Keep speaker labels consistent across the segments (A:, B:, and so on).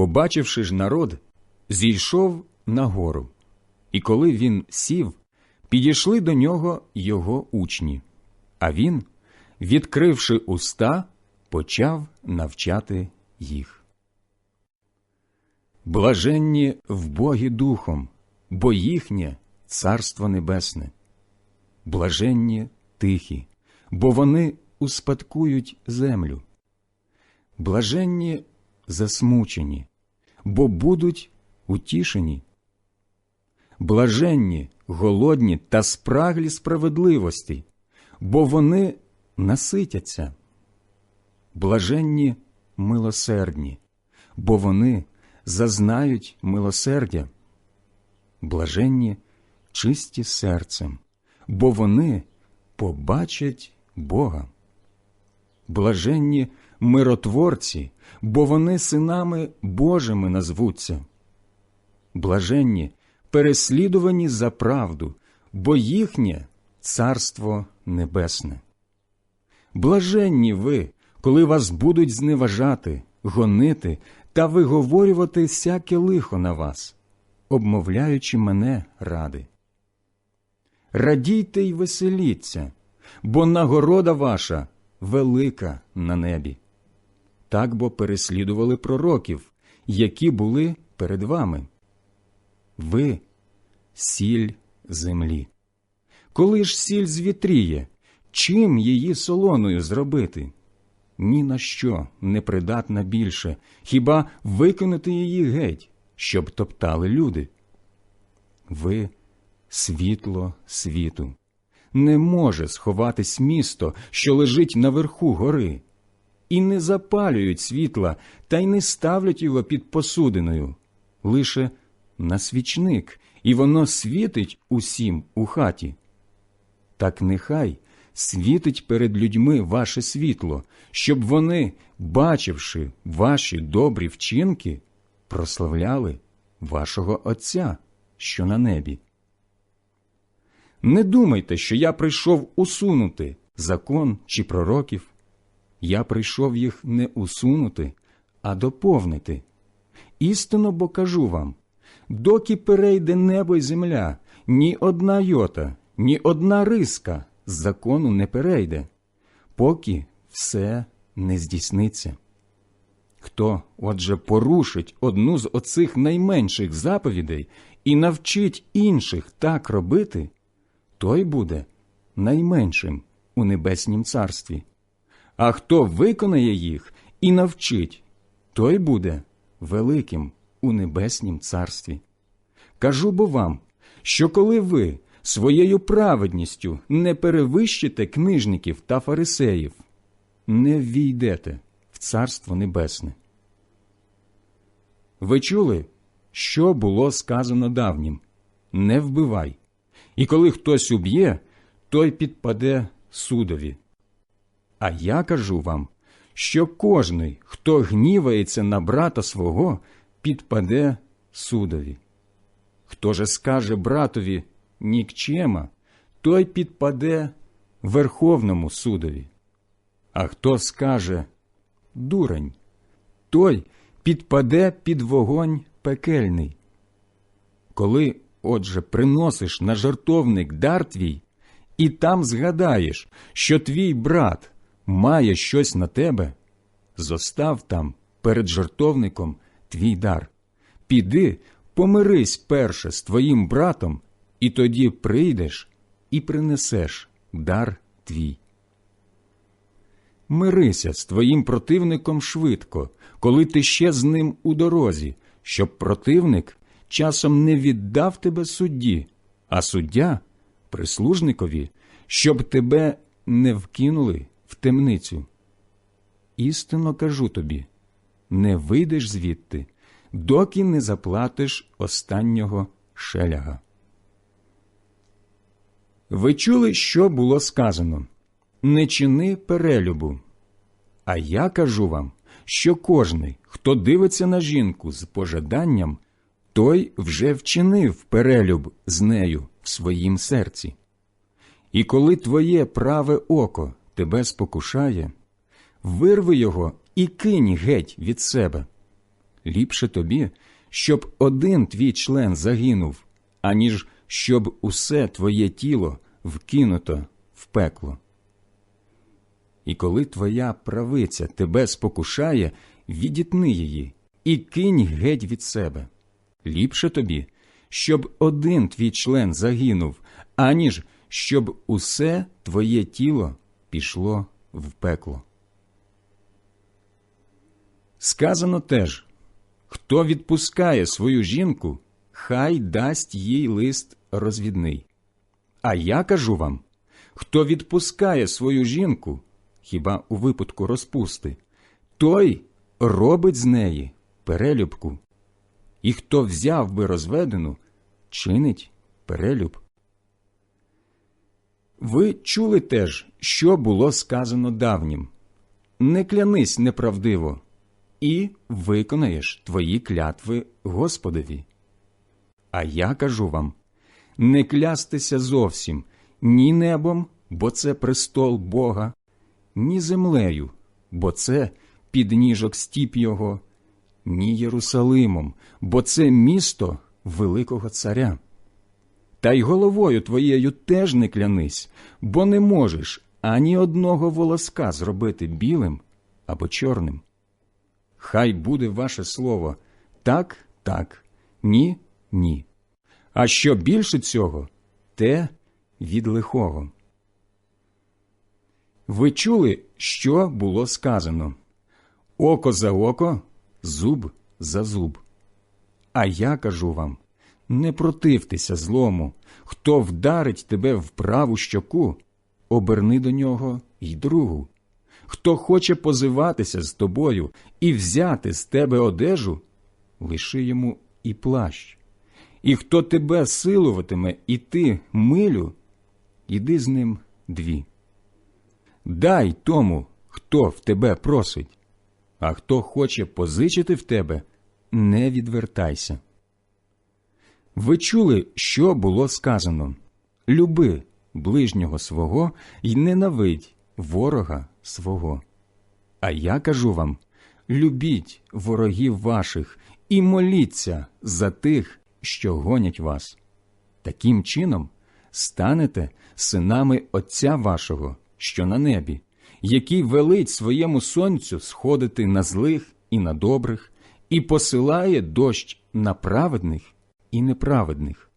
A: Побачивши ж народ, зійшов на гору, і коли він сів, підійшли до нього його учні, а він, відкривши уста, почав навчати їх. Блаженні в Богі духом, бо їхнє Царство Небесне. Блаженні тихі, бо вони успадкують землю. Блаженні засмучені, бо будуть утішені. Блаженні, голодні та спраглі справедливості, бо вони наситяться. Блаженні милосердні, бо вони зазнають милосердя. Блаженні чисті серцем, бо вони побачать Бога. Блаженні миротворці, бо вони синами Божими назвуться. Блаженні переслідувані за правду, бо їхнє Царство Небесне. Блаженні ви, коли вас будуть зневажати, гонити та виговорювати всяке лихо на вас, обмовляючи мене ради. Радійте й веселіться, бо нагорода ваша велика на небі. Так бо переслідували пророків, які були перед вами. Ви сіль землі. Коли ж сіль звітріє, чим її солоною зробити? Ні на що не придатна більше, хіба викинути її геть, щоб топтали люди. Ви світло світу. Не може сховатись місто, що лежить наверху гори, і не запалюють світла та й не ставлять його під посудиною, лише на свічник, і воно світить усім у хаті. Так нехай світить перед людьми ваше світло, щоб вони, бачивши ваші добрі вчинки, прославляли вашого Отця, що на небі. Не думайте, що я прийшов усунути закон чи пророків. Я прийшов їх не усунути, а доповнити. Істинно бо кажу вам доки перейде небо й земля, ні одна йота, ні одна риска з закону не перейде, поки все не здійсниться. Хто, отже, порушить одну з оцих найменших заповідей і навчить інших так робити, той буде найменшим у небеснім царстві. А хто виконає їх і навчить, той буде великим у небеснім царстві. Кажу бо вам, що коли ви своєю праведністю не перевищите книжників та фарисеїв, не ввійдете в Царство Небесне. Ви чули, що було сказано давнім не вбивай, і коли хтось уб'є, той підпаде судові. А я кажу вам, що кожний, хто гнівається на брата свого, підпаде судові. Хто же скаже братові нікчема, той підпаде Верховному судові. А хто скаже дурень, той підпаде під вогонь пекельний. Коли, отже, приносиш на жартовник дар твій, і там згадаєш, що твій брат має щось на тебе, зостав там перед жартовником твій дар. Піди, помирись перше з твоїм братом, і тоді прийдеш і принесеш дар твій. Мирися з твоїм противником швидко, коли ти ще з ним у дорозі, щоб противник часом не віддав тебе судді, а суддя прислужникові, щоб тебе не вкинули в темницю. Істинно кажу тобі не вийдеш звідти, доки не заплатиш останнього шеляга. Ви чули, що було сказано не чини перелюбу. А я кажу вам, що кожний, хто дивиться на жінку з пожаданням, той вже вчинив перелюб з нею в своїм серці. І коли твоє праве око тебе спокушає, вирви його і кинь геть від себе. Ліпше тобі, щоб один твій член загинув, аніж щоб усе твоє тіло вкинуто в пекло. І коли твоя правиця тебе спокушає, відітни її і кинь геть від себе. Ліпше тобі, щоб один твій член загинув, аніж щоб усе твоє тіло пішло в пекло. Сказано теж хто відпускає свою жінку, хай дасть їй лист розвідний. А я кажу вам хто відпускає свою жінку, хіба у випадку розпусти, той робить з неї перелюбку. І хто взяв би розведену, чинить перелюб. Ви чули теж, що було сказано давнім не клянись неправдиво, і виконаєш твої клятви Господові. А я кажу вам не клястися зовсім ні небом, бо це престол Бога, ні землею, бо це підніжок стіп Його, ні Єрусалимом, бо це місто Великого Царя. Та й головою твоєю теж не клянись, бо не можеш ані одного волоска зробити білим або чорним. Хай буде ваше слово так, так, ні, ні. А що більше цього, те від лихого. Ви чули, що було сказано око за око, зуб за зуб. А я кажу вам не противтеся злому, хто вдарить тебе в праву щоку, оберни до нього й другу. Хто хоче позиватися з тобою і взяти з тебе одежу, лиши йому і плащ. І хто тебе силуватиме іти милю, іди з ним дві. Дай тому, хто в тебе просить, а хто хоче позичити в тебе, не відвертайся. Ви чули, що було сказано люби ближнього свого й ненавидь ворога свого. А я кажу вам любіть ворогів ваших і моліться за тих, що гонять вас. Таким чином станете синами Отця вашого, що на небі, який велить своєму сонцю сходити на злих і на добрих, і посилає дощ на праведних і неправедних.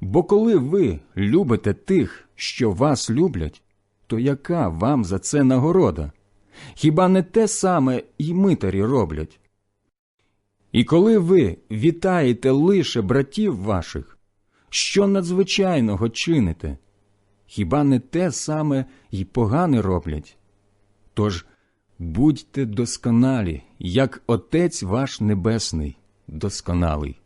A: Бо коли ви любите тих, що вас люблять, то яка вам за це нагорода? Хіба не те саме й митарі роблять? І коли ви вітаєте лише братів ваших, що надзвичайного чините? Хіба не те саме й погане роблять? Тож будьте досконалі, як Отець ваш Небесний досконалий.